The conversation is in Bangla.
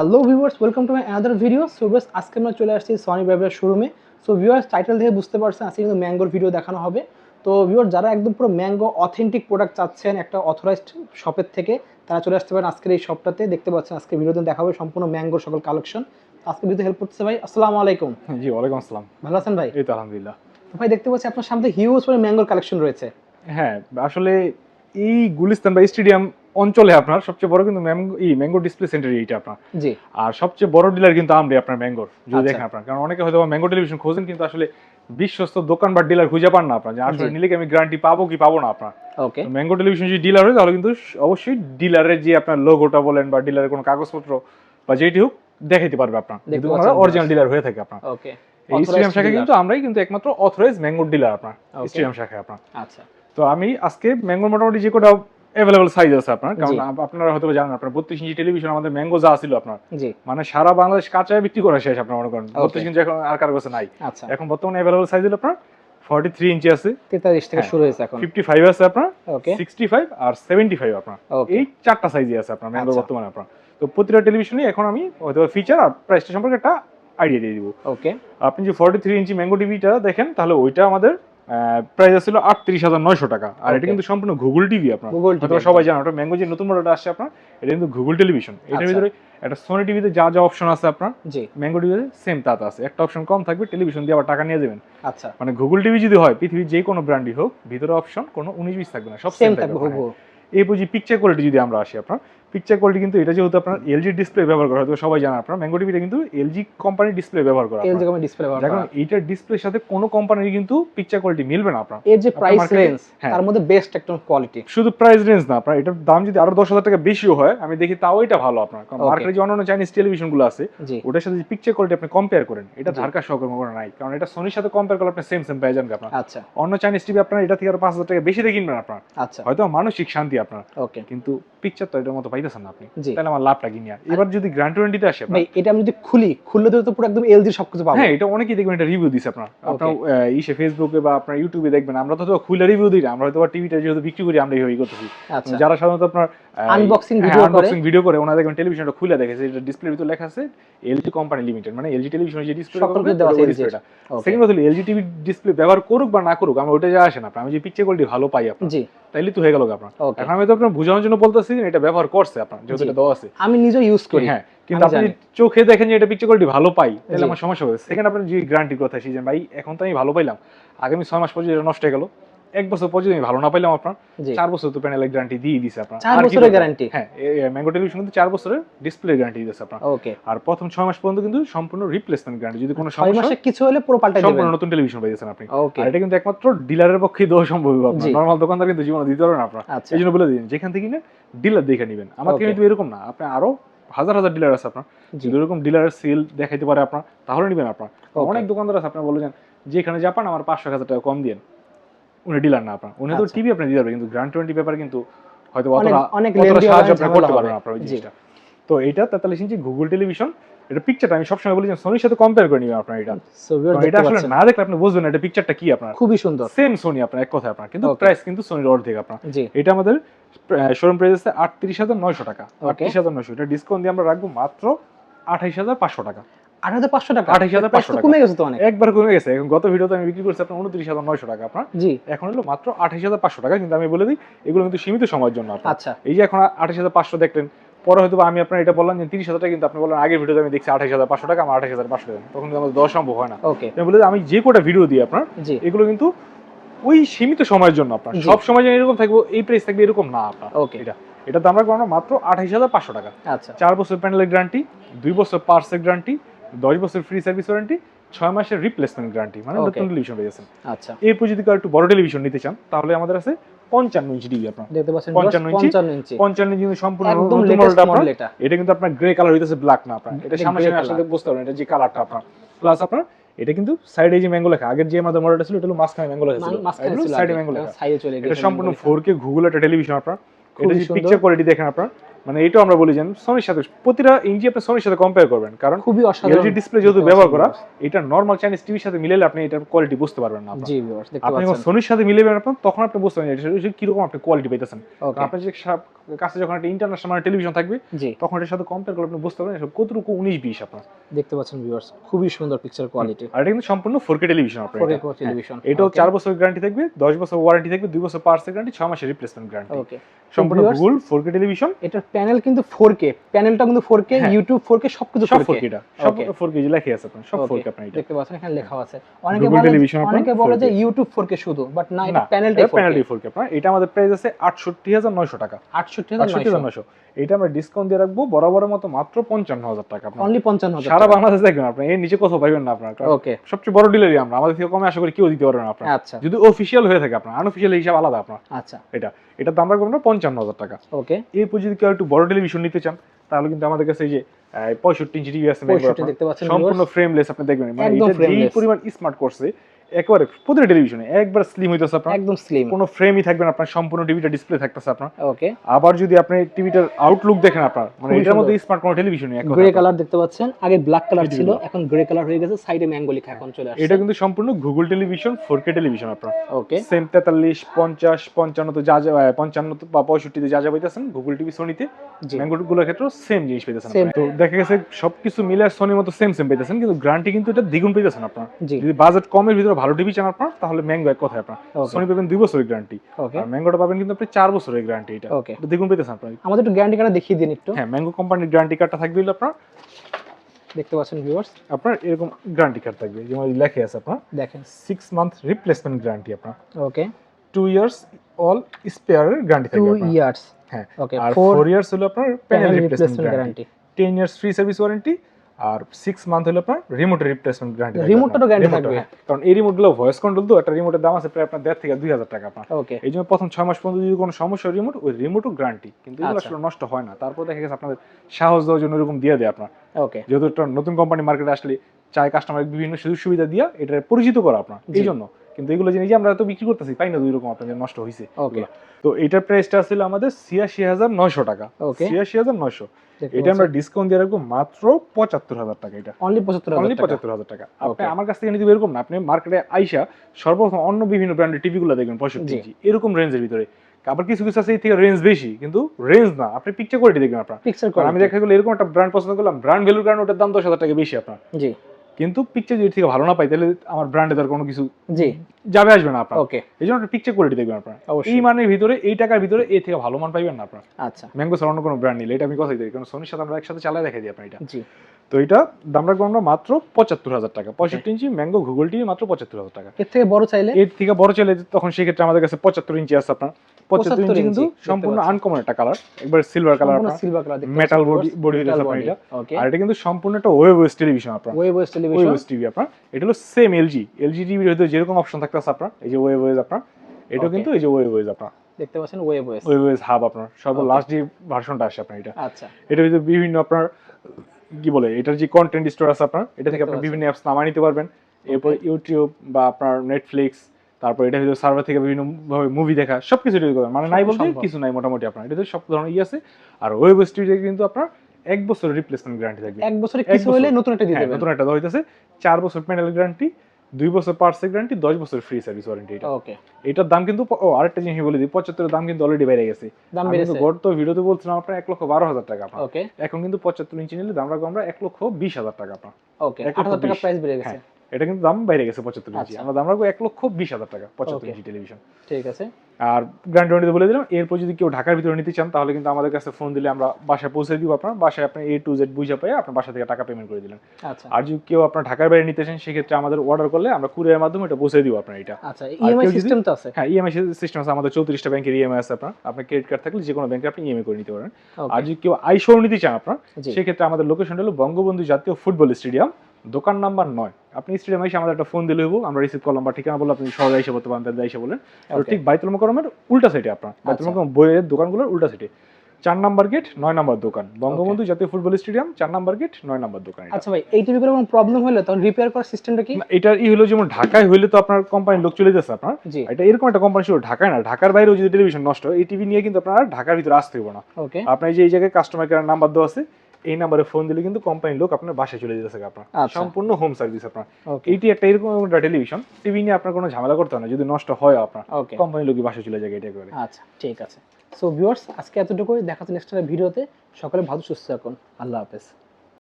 Hello viewers welcome to my another video so base আজকে আমরা চলে আসছি সনি ব্রাইভের শোরুমে সো ভিউয়ার্স টাইটেল থেকে বুঝতে পারছেন আজকে কিন্তু ম্যাঙ্গোর ভিডিও দেখানো হবে। তো ভিউয়ার যারা একদম পুরো ম্যাঙ্গো অথেন্টিক প্রোডাক্ট চাচ্ছেন একটা অথরাইজড শপের থেকে তারা চলে আসতে পারেন আজকের এই শপটাতে দেখতে পাচ্ছেন আজকে ভিডিওতে দেখা হবে সম্পূর্ণ ম্যাঙ্গোর সকল কালেকশন আজকে ভিডিওতে হেল্প করতেছে ভাই আসসালামু আলাইকুম। জি ওয়ালাইকুম আসসালাম। ভালো আছেন ভাই? এই তো আলহামদুলিল্লাহ। তো ভাই দেখতে পাচ্ছি আপনার সামনে হিউজ পরিমাণ ম্যাঙ্গোর কালেকশন রয়েছে। হ্যাঁ আসলে এই গুলিস্তান বা স্টেডিয়াম অঞ্চলে আপনার সবচেয়ে বড় কিন্তু ম্যাঙ্গো ডিসপ্লে সেন্টার এইটা আপনার। জি। আর সবচেয়ে বড় ডিলার কিন্তু আমরা আপনার ম্যাঙ্গোর যদি আচ্ছা। দেখেন আপনার। কারণ অনেকে হয়তো ম্যাঙ্গো টেলিভিশন খোঁজেন কিন্তু আসলে বিশ্বস্ত দোকান বা ডিলার খুঁজে পান না আপনার যে আসলে নিলে কি আমি গ্যারান্টি পাবো কি পাবো না আপনার। ওকে। ম্যাঙ্গো টেলিভিশন যদি ডিলার হয় তাহলে কিন্তু অবশ্যই ডিলারের যে আপনার লোগোটা বলেন বা ডিলারের কোনো কাগজপত্র বা যেটি হোক দেখাইতে পারবে আপনার। কিন্তু অরিজিনাল ডিলার হয়ে থাকে আপনার। ওকে। এই স্টেডিয়াম শাখায় কিন্তু আমরাই কিন্তু একমাত্র অথরাইজ ম্যাঙ্গো ডিলার আপনার. স্টেডিয়াম শাখায় আপনার। আচ্ছা। তো আমি আজকে ম্যাঙ্গোর মোটামুটি যে কোটা অ্যাভেলেবল সাইজ আছে আপনার কারণ আপনারা হয়তো জানেন আপনার বত্রিশ ইঞ্চি টেলিভিশন আমাদের ম্যাঙ্গো যা ছিল আপনার। মানে সারা বাংলাদেশ কাঁচায় বিক্রি করা শেষ আপনার মনে করেন। বত্রিশ ইঞ্চি এখন আর কারও কাছে নাই। আচ্ছা। এখন বর্তমানে অ্যাভেলেবল সাইজ হলো আপনার ফর্টি থ্রি ইঞ্চি আছে। তেতাল্লিশ থেকে হ্যাঁ। শুরু হয়েছে এখন। ফিফটি ফাইভ আছে আপনার সিক্সটি ফাইভ আর সেভেন্টি ফাইভ আপনার এই চারটা সাইজই আছে আপনার ম্যাঙ্গোর আচ্ছা। বর্তমানে আপনার। তো প্রতিটা টেলিভিশনে এখন আমি হয়তো ফিচার আর প্রাইসটা সম্পর্কে একটা আইডিয়া দিয়ে দিব। ওকে আপনি যে ফর্টি থ্রি ইঞ্চি ম্যাঙ্গো টিভিটা দেখেন তাহলে ওইটা আমাদের প্রাইস ছিল আটত্রিশ হাজার নয়শো টাকা। আর এটা কিন্তু সম্পূর্ণ গুগল টিভি আপনার। গুগল হয়তো সবাই জানেন ওটা ম্যাঙ্গো যে নতুন মডেলটা আসছে আপনার এটা কিন্তু গুগল টেলিভিশন এটার আচ্ছা। ভিতরে একটা সোনি টিভিতে যা যা অপশন আছে আপনার জি। ম্যাঙ্গো টিভিতে সেম তাতে আছে। একটা অপশন কম থাকবে টেলিভিশন দিয়ে আবার টাকা নিয়ে যাবেন। আচ্ছা। মানে গুগল টিভি যদি হয় পৃথিবীর যে কোনো ব্র্যান্ডই হোক ভিতরে অপশন কোনো উনিশ বিশ থাকবে না সব সেম থাকবে এই বুঝি পিকচার কোয়ালিটি যদি আমরা আসি আপনার পিকচার কোয়ালিটি কিন্তু এটা যেহেতু আপনার এলজি ডিসপ্লে ব্যবহার করা হয়তো সবাই জানেন আপনার। ম্যাঙ্গো টিভিটা কিন্তু এলজি কোম্পানির ডিসপ্লে ব্যবহার করা আপনার। যেমন ডিসপ্লে ব্যবহার দেখুন করা। এইটার ডিসপ্লের সাথে কোনো কোম্পানির কিন্তু পিকচার কোয়ালিটি মিলবে না আপনার। এর যে প্রাইস রেঞ্জ হ্যাঁ। তার মধ্যে বেস্ট একটা কোয়ালিটি শুধু প্রাইস রেঞ্জ না আপনার এটার দাম যদি আরও দশ হাজার টাকা বেশিও হয় আমি দেখি তাও এটা ভালো আপনার। কারণ মার্কেটে যে অন্যান্য চাইনিজ টেলিভিশনগুলো আছে ওটার সাথে যে পিকচার কোয়ালিটি আপনি কম্পেয়ার করেন এটা। ধারকা সহকারে কোনো নাই। কারণ এটা সোনির সাথে কম্পেয়ার করলে আপনি সেম সেম পেয়ে যাবেন আপনার। আচ্ছা। অন্য চাইনিজ টিভি আপনার এটা থেকে আরও পাঁচ হাজার টাকা বেশি দিয়ে কিনবেন আপনার। আচ্ছা। হয়তো মানসিক শান্তি আপনার। ওকে কিন্তু পিকচার তো এটার মতো পাইতেছেন না আপনি তাহলে আমার লাভটা কি নিয়ে এবার যদি গ্র্যান্ড আসে ভাই এটা আমি যদি খুলি খুললে তো পুরো একদম এলজি সবকিছু পাবো। হ্যাঁ এটা অনেকেই দেখবেন এটা রিভিউ দিছে আপনার। আপনার ইসে ফেসবুকে বা আপনার ইউটিউবে দেখবেন আমরা তো খুলে রিভিউ দিই না আমরা হয়তো টিভিটা যেহেতু বিক্রি করি আমরা এইভাবেই করতেছি। আচ্ছা। যারা সাধারণত আপনার video করে। আনবক্সিং ভিডিও করে ওনারা দেখবেন টেলিভিশনটা খুলে দেখে যে এটা ডিসপ্লের ভিতর লেখা আছে এলজি কোম্পানি লিমিটেড মানে এলজি টেলিভিশন যে ডিসপ্লে সেকেন্ড কথা এলজি টিভি ডিসপ্লে ব্যবহার করুক বা না করুক আমার ওটা যা আসে না আমি যে পিকচার কোয়ালিটি ভালো পাই আপনার তাইলে তো হয়ে গেল আপনার। এখন আমি তো আপনার বোঝানোর জন্য বলতেছি এটা ব্যবহার করছে আপনার যেহেতু এটা দেওয়া আছে। আমি নিজে ইউজ করি হ্যাঁ কিন্তু আপনি চোখে দেখেন যে এটা পিকচার কোয়ালিটি ভালো পাই তাহলে আমার সমস্যা হবে সেকেন্ড আপনার যে গ্যারান্টি কথা সেই যে ভাই এখন তো আমি ভালো পাইলাম। আগামী ছয় মাস পর্যন্ত এটা নষ্ট হয়ে গেল। এক বছর পর্যন্ত আমি ভালো না পাইলাম আপনার চার বছর তো প্যানেলের গ্যারান্টি দিয়ে দিছে আপনার। চার বছরের গ্যারান্টি হ্যাঁ ম্যাঙ্গো টেলিভিশন কিন্তু চার বছরের ডিসপ্লে গ্যারান্টি দিয়েছে আপনার। ওকে আর প্রথম ছয় মাস পর্যন্ত কিন্তু সম্পূর্ণ রিপ্লেসমেন্ট গ্যারান্টি যদি কোনো সমস্যা মাসে কিছু হলে পুরো পাল্টে সম্পূর্ণ নতুন টেলিভিশন পাইছেন আপনি। ওকে আর এটা কিন্তু একমাত্র ডিলারের পক্ষে দেওয়া সম্ভব হবে আপনার। নর্মাল দোকানদার কিন্তু জীবনে দিতে পারবেন আপনার। আচ্ছা। এই জন্য বলে দিন যেখান থেকে না ডিলার দেখে নেবেন। আমাকে. কিন্তু এরকম না। আপনি আরও হাজার হাজার ডিলার আছে আপনার। যদি এরকম ডিলারের সেল দেখাইতে পারে আপনার তাহলে নেবেন আপনার। অনেক দোকানদার আছে আপনার বলে যান যেখানে জাপান আমার পাঁচশো হাজার টাকা কম দিন উনি ডিলার না আপনার। উনি তো। টিভি আপনি দিতে পারবেন কিন্তু গ্র্যান্ড টোয়েন্টি পেপার কিন্তু হয়তো অতটা অতটা সাহায্য আপনি করতে পারবেন। আপনার ওই জিনিসটা। তো এইটা তেতাল্লিশ ইঞ্চি গুগল টেলিভিশন এটা পিকচারটা আমি সবসময় বলি যে সোনির সাথে কম্পেয়ার করে নিবেন আপনার এটা। এটা আসলে না দেখলে আপনি বুঝবেন এটা পিকচারটা কি আপনার। খুবই সুন্দর। সেম সোনি আপনার এক কথা আপনার। কিন্তু প্রাইস কিন্তু সোনির অর্ধেক আপনার। এটা আমাদের শোরুম প্রাইস আছে আটত্রিশ হাজার নয়শো টাকা. আটত্রিশ হাজার নয়শো। এটা ডিসকাউন্ট দিয়ে আমরা রাখব মাত্র আঠাইশ হাজার পাঁচশো টাকা। আট হাজার পাঁচশো টাকা। 28,500 Price তো টাকা। কমে গেছে তো অনেক। একবার কমে গেছে। এখন গত ভিডিওতে আমি বিক্রি করছি আপনার উনত্রিশ হাজার নয়শো টাকা আপনার। জি। এখন হলো মাত্র হাজার পাঁচশো টাকা। কিন্তু আমি বলে দিই এগুলো কিন্তু সীমিত সময়ের জন্য আচ্ছা। এই যে এখন হাজার পাঁচশো দেখলেন পরে হয়তো আমি আপনার এটা বললাম যে তিরিশ হাজার টাকা কিন্তু আপনি বললেন আগের ভিডিওতে আমি দেখছি আঠাইশ হাজার পাঁচশো টাকা আমার হাজার পাঁচশো টাকা। তখন কিন্তু দেওয়া সম্ভব হয় না। ওকে। আমি বলে দিই, আমি যে কটা ভিডিও দিই আপনার এগুলো কিন্তু ওই সীমিত সময়ের জন্য আপনার। সব সময় যেন এরকম থাকব এই প্রাইস থাকবে এরকম না আপনার। ওকে। এটা। এটা দাম রাখব আমরা মাত্র আঠাইশ হাজার পাঁচশো টাকা। আচ্ছা। চার বছর প্যানেলের গ্যারান্টি দুই বছর পার্সের গ্যারান্টি দশ বছর ফ্রি সার্ভিস ওয়ারেন্টি ছয় মাসের রিপ্লেসমেন্ট গ্যারান্টি মানে নতুন টেলিভিশন পেয়েছেন আচ্ছা। এরপর যদি কারও একটু বড় টেলিভিশন নিতে চান তাহলে আমাদের আছে পঞ্চান্ন ইঞ্চি টিভি আপনার। দেখতে পাচ্ছেন 55 ইঞ্চি? পঞ্চান্ন ইঞ্চি পঞ্চান্ন ইঞ্চি সম্পূর্ণ একদম নতুন লেটেস্ট মডেলটা আপনার। মডেল এটা। এটা কিন্তু আপনার গ্রে কালার হইতেছে ব্ল্যাক না আপনার। এটা এটা সামনে সামনে আসলে বুঝতে পারবেন এটা যে কালারটা আপনার। প্লাস আপনার এটা কিন্তু সাইডে যে ম্যাঙ্গো লেখা আগের যে আমাদের মডেলটা ছিল এটা হলো মাঝখানে ম্যাঙ্গো লেখা ছিল। সাইডে ম্যাঙ্গো লেখা। চলে এটা সম্পূর্ণ ফোর কে গুগল একটা টেলিভিশন আপনার। এটা যে পিকচার কোয়ালিটি দেখেন আপনার মানে এটাও আমরা বলি যে সোনির সাথে প্রতিটা ইঞ্চি আপনি সোনির সাথে কম্পেয়ার করবেন। কারণ খুবই অসাধারণ। এলজি ডিসপ্লে যেহেতু ব্যবহার করা এটা নর্মাল চাইনিজ টিভির সাথে মিলালে আপনি এটার কোয়ালিটি বুঝতে পারবেন না জি আপনি যখন সোনির সাথে মিলাবেন আপনার তখন আপনি বুঝতে পারবেন এটা এটা কীরকম আপনি কোয়ালিটি পাইতেছেন। ওকে আপনার যে কাছে যখন একটা ইন্টারন্যাশনাল টেলিভিশন থাকবে জি। তখন এটার সাথে কম্পেয়ার করলে আপনি বুঝতে পারবেন এটা কতটুকু উনিশ বিশ আপনার। দেখতে পাচ্ছেন ভিউয়ার্স খুবই সুন্দর পিকচার কোয়ালিটি আর এটা কিন্তু সম্পূর্ণ ফোর কে টেলিভিশন আপনার এটা। হ্যাঁ, টেলিভিশন এটাও চার বছর গ্যারান্টি থাকবে দশ বছর ওয়ারেন্টি থাকবে দুই বছর পার্সের গ্যারান্টি ছ মাসের রিপ্লেসমেন্ট গ্যারান্টি ওকে সম্পূর্ণ গুগল ফোর কে টেলিভিশন এটার প্যানেল কিন্তু 4K প্যানেলটা কিন্তু 4K হ্যাঁ। ইউটিউব 4K সবকিছু সব 4K ফোর সব Okay. ফোর লেখা আছে আপনার সব Okay. ফোর কে আপনার এটা। দেখতে পাচ্ছেন এখানে লেখা আছে। অনেকে বলে অনেকে বলে যে ইউটিউব 4K শুধু বাট না এটা না প্যানেলটাই এটা প্যানেলটি ফোর কে আপনার। এটা আমাদের প্রাইস আছে আটষট্টি হাজার নয়শো টাকা। 68900 এটা আমরা ডিসকাউন্ট দিয়ে রাখব বরাবরের মতো মাত্র পঞ্চান্ন হাজার টাকা আপনার। অনলি 55000 সারা বাংলাদেশ দেখবেন আপনার এর নিচে কোথাও পাইবেন না আপনার। ওকে সবচেয়ে বড় ডিলারই আমরা আমাদের থেকে কমে আশা করি কেউ দিতে পারবে না আপনার। আচ্ছা। যদি অফিসিয়াল হয়ে থাকে আপনার আনঅফিসিয়াল হিসাব আলাদা আপনার। আচ্ছা। এটা এটা দাম রাখব আমরা পঞ্চান্ন হাজার টাকা। ওকে এরপর যদি কেউ একটু বড় টেলিভিশন নিতে চান তাহলে কিন্তু আমাদের কাছে এই যে পঁয়ষট্টি ইঞ্চি টিভি আছে Mango 65 আপনার। দেখতে পাচ্ছেন সম্পূর্ণ? ফ্রেমলেস আপনি দেখবেন মানে একদম এটা যেই পরিমাণ স্মার্ট করছে একেবারে প্রতিটা টেলিভিশনে একবার স্লিম হইতেছে আপনার। একদম স্লিম কোনো ফ্রেমই থাকবে না আপনার সম্পূর্ণ টিভিটা ডিসপ্লে থাকতেছে আপনার। ওকে আবার যদি আপনি টিভিটার আউটলুক দেখেন আপনার মানে এটার মধ্যে স্মার্ট কোনো টেলিভিশনই এক গ্রে কালার দেখতে পাচ্ছেন। আগে ব্ল্যাক কালার ছিল এখন গ্রে কালার হয়ে গেছে সাইডে ম্যাঙ্গো লেখা এখন চলে আসছে। এটা কিন্তু সম্পূর্ণ Google television four K television আপনার। ওকে সেম তেতাল্লিশ পঞ্চাশ পঞ্চান্ন তো যা যা আহ, পঞ্চান্ন তো বা পঁয়ষট্টিতে যা যা পাইতেছেন গুগল টিভি সোনিতে ম্যাঙ্গো গুলোর ক্ষেত্রেও সেম জিনিস Same। তো দেখা গেছে সবকিছু মিলে সোনির মতো সেম সেম পেতেছেন কিন্তু গ্যারান্টি কিন্তু এটা দ্বিগুণ পেতেছেন আপনার। যদি বাজেট কমের ভিতরে ভালো টিভি চান আপনার তাহলে ম্যাঙ্গো এক কথায় আপনার। সোনি পাবেন দুই বছরের গ্যারান্টি আর ম্যাঙ্গোটা পাবেন কিন্তু আপনি চার বছরের গ্যারান্টি এটা। ওকে দ্বিগুণ পেতেছেন আপনার। আমাদের একটু গ্যারান্টি কার্ড দেখিয়ে দিন একটু। হ্যাঁ ম্যাঙ্গো কোম্পানির গ্যারান্টি কার্ডটা থাকবে আপনার। দেখতে পাচ্ছেন ভিউয়ার্স আপনার এরকম গ্যারান্টি কার্ড থাকবে যেমন লেখা আছে আপনার। দেখেন। সিক্স মান্থ রিপ্লেসমেন্ট গ্যারান্টি আপনার। ওকে টু ইয়ার্স অল স্পেয়ারের গ্যারান্টি থাকবে আপনার। ইয়ার্স হ্যাঁ ওকে আর 4 ফোর ইয়ার্স হলো আপনার panel replacement guarantee ten years free service warranty আর সিক্স মান্থ হলো আপনার রিমোট রিপ্লেসমেন্ট গ্যারান্টি রিমোটটা তো গ্যারান্টি থাকবে? কারণ এই রিমোটগুলো ভয়েস কন্ট্রোল তো একটা রিমোটের দাম আছে প্রায় আপনার দেড় থেকে দুই হাজার টাকা আপনার। ওকে এই জন্য প্রথম ছয় মাস পর্যন্ত যদি কোনো সমস্যা রিমোট ওই রিমোটও গ্যারান্টি কিন্তু এগুলো আচ্ছা। আসলে নষ্ট হয় না। তারপর দেখা গেছে আপনাদের সাহস দেওয়ার জন্য এরকম দিয়ে দেয় আপনার। ওকে যেহেতু একটা নতুন কোম্পানি মার্কেটে আসলে চায় কাস্টমার বিভিন্ন সুযোগ সুবিধা দিয়া এটা পরিচিত করা আপনার। এই জন্য কিন্তু এগুলো জিনিস আমরা তো বিক্রি করতেছি পাই না? দুই রকম আপনাদের নষ্ট হয়েছে তো এটার প্রাইসটা ছিল আমাদের ছিয়াশি হাজার নয়শো টাকা। ছিয়াশি হাজার নয়শো। এটা আমরা ডিসকাউন্ট দিয়ে রাখব মাত্র পঁচাত্তর হাজার টাকা এটা। অনলি 75000 অনলি পঁচাত্তর হাজার টাকা। আপনি আমার কাছ থেকে নিতে এরকম না আপনি মার্কেটে আইসা সর্বপ্রথম অন্য বিভিন্ন ব্র্যান্ডের টিভি গুলো দেখবেন পঁয়ষট্টি ইঞ্চি এরকম রেঞ্জের ভিতরে। আবার কিছু কিছু আছে এই থেকে রেঞ্জ বেশি কিন্তু রেঞ্জ না। আপনি পিকচার কোয়ালিটি দেখবেন আপনার। পিকচার আমি দেখা গেলো এরকম একটা ব্র্যান্ড পছন্দ করলাম ব্র্যান্ড ভ্যালুর কারণে ওটার দাম দশ হাজার টাকা বেশি আপনার। জি। কিন্তু পিকচার যদি থেকে ভালো না পাই তাহলে আমার ব্র্যান্ডে তার কোনো কিছু জি। যাবে আসবে না আপনার। ওকে এই জন্য পিকচার কোয়ালিটি দেখবেন আপনার। অবশ্যই। এই মানের ভিতরে এই টাকার ভিতরে এই থেকে ভালো মান পাইবেন না আপনার। আচ্ছা। ম্যাঙ্গো ছাড়া অন্য কোনো ব্র্যান্ড নিলে এটা আমি কথাই দিই কারণ সোনির সাথে আমরা একসাথে চালাই দেখাই দিই আপনার এটা। জি। তো এটা দাম রাখব আমরা মাত্র পঁচাত্তর হাজার টাকা। পঁয়ষট্টি ইঞ্চি ম্যাঙ্গো গুগল টিভি মাত্র পঁচাত্তর হাজার টাকা। এর থেকে বড় চাইলে? এর থেকে বড় চলে তখন সেক্ষেত্রে আমাদের কাছে পঁচাত্তর ইঞ্চি আছে আপনার। পঁচাত্তর 75 ইঞ্চি কিন্তু সম্পূর্ণ। আনকমন একটা কালার একবার silver colour silver colour metal body body হইতেছে আপনার এটা। আর এটা কিন্তু সম্পূর্ণ একটা ওয়েব ওয়েস টেলিভিশন আপনার। WebOS television web TV আপনার। এটা হলো সেম এলজি এলজি টিভির হয়তো যেরকম অপশন থাকতেছে আপনার এই যে ওয়েব ওয়েজ আপনার এটাও কিন্তু এই যে ওয়েব ওয়েজ আপনার দেখতে পাচ্ছেন webOS webOS hub আপনার সর্ব লাস্ট যে ভার্সনটা আসে আপনার এটা। আচ্ছা। এটার ভিতরে বিভিন্ন আপনার কি বলে এটার যে কন্টেন্ট স্টোর আছে আপনার এটা থেকে আপনি বিভিন্ন অ্যাপস নামায় নিতে পারবেন। এরপর ইউটিউব বা আপনার নেটফ্লিক্স তারপর এটা ভিতরে সার্ভার থেকে বিভিন্ন ভাবে মুভি দেখা সবকিছু এটা করবেন মানে নাই বলতে কিছু নাই মোটামুটি আপনার। এটাতে সব ধরনের ই আছে। আর ওয়েব স্টুডিও কিন্তু আপনার এক বছরের রিপ্লেসমেন্ট গ্যারান্টি থাকবে। এক বছরে কিছু হলে নতুন একটা দিয়ে হ্যাঁ, দেবেন। নতুন একটা দেওয়া হইতেছে। চার বছর প্যানেল গ্যারান্টি দুই বছর পার্সের গ্যারান্টি দশ বছর ফ্রি সার্ভিস ওয়ারেন্টি এটা। ওকে এটার দাম কিন্তু ও আরেকটা জিনিস বলে দিই পঁচাত্তর দাম কিন্তু অলরেডি বেড়ে গেছে। দাম বেড়েছে। গত ভিডিওতে বলছিলাম আপনার এক লক্ষ বারো হাজার টাকা আপনার। ওকে এখন কিন্তু পঁচাত্তর ইঞ্চি নিলে দাম রাখব আমরা এক লক্ষ বিশ হাজার টাকা আপনার। ওকে এক লক্ষ টাকা প্রাইস বেড়ে গেছে। হ্যাঁ, এটা কিন্তু দাম বাইরে গেছে পঁচাত্তর ইঞ্চি আচ্ছা। আমরা দাম রাখব এক লক্ষ বিশ হাজার টাকা পঁচাত্তর. Inch television. ঠিক আছে। আর গ্র্যান্ড ওয়ারেন্টি বলে দিলাম এরপর যদি কেউ ঢাকার ভিতরে নিতে চান তাহলে কিন্তু আমাদের কাছে ফোন দিলে আমরা বাসায় পৌঁছে দিব আপনার। বাসায় আপনি এ টু জেড বুঝে পেয়ে আপনার বাসা থেকে টাকা পেমেন্ট করে দিলেন। আচ্ছা। আর যদি কেউ আপনার ঢাকার বাইরে নিতে চান সেক্ষেত্রে আমাদের অর্ডার করলে আমরা কুরিয়ারের মাধ্যমে এটা পৌঁছে দিব আপনার এটা। আচ্ছা ইএমআই সিস্টেম তো আছে? হ্যাঁ ইএমআই সিস্টেম আছে আমাদের চৌত্রিশটা ব্যাংকের ইএমআই আছে আপনার। আপনার ক্রেডিট কার্ড থাকলে যে কোনো ব্যাংকে আপনি ইএমআই করে নিতে পারেন। আর যদি কেউ আইসো নিতে চান আপনার সেক্ষেত্রে আমাদের লোকেশন হলো বঙ্গবন্ধু জাতীয় ফুটবল স্টেডিয়াম। দোকান নাম্বার নয়। আপনি স্টেডিয়ামে এসে আমাদের একটা ফোন দিলে হব আমরা রিসিভ করলাম বা ঠিকানা বলে আপনি সহজে এসে বলতে পারেন এসে বলেন। আর ঠিক বাইতুল মোকারমের উল্টা সাইডে আপনার। বাইতুল আচ্ছা। মোকারম বইয়ের দোকানগুলোর উল্টা সাইডে চার নাম্বার গেট নয় নাম্বার দোকান। বঙ্গবন্ধু জাতীয় ফুটবল স্টেডিয়াম চার নাম্বার গেট নয় নাম্বার দোকান আচ্ছা ভাই এই টিভিগুলো কোনো প্রবলেম হলে? তখন রিপেয়ার করার সিস্টেমটা কি? এটার ই হলো যেমন ঢাকায় হইলে তো আপনার কোম্পানির লোক চলে যাচ্ছে আপনার। এটা এরকম একটা কোম্পানি ছিল ঢাকায় না ঢাকার বাইরেও যদি টেলিভিশন নষ্ট হয় এই টিভি নিয়ে কিন্তু আপনার ঢাকার ভিতরে আসতে হবে না। এই যে এই জায়গায় কাস্টমার কেয়ার নাম্বার দেওয়া আছে এই নাম্বারে ফোন দিলে কিন্তু কোম্পানি লোক আপনার বাসায় চলে যেতে থাকে আপনার। আচ্ছা। সম্পূর্ণ হোম সার্ভিস আপনার। ওকে এইটি একটা এরকম একটা টেলিভিশন টিভি নিয়ে আপনার কোনো ঝামেলা করতে হয় না যদি নষ্ট হয় আপনার কোম্পানির লোকই বাসায় চলে যায় এটা করে। আচ্ছা ঠিক আছে। সো ভিউয়ার্স আজকে এতটুকুই। দেখা হচ্ছে নেক্সট ভিডিওতে সকলে ভালো সুস্থ থাকুন। আল্লাহ হাফেজ।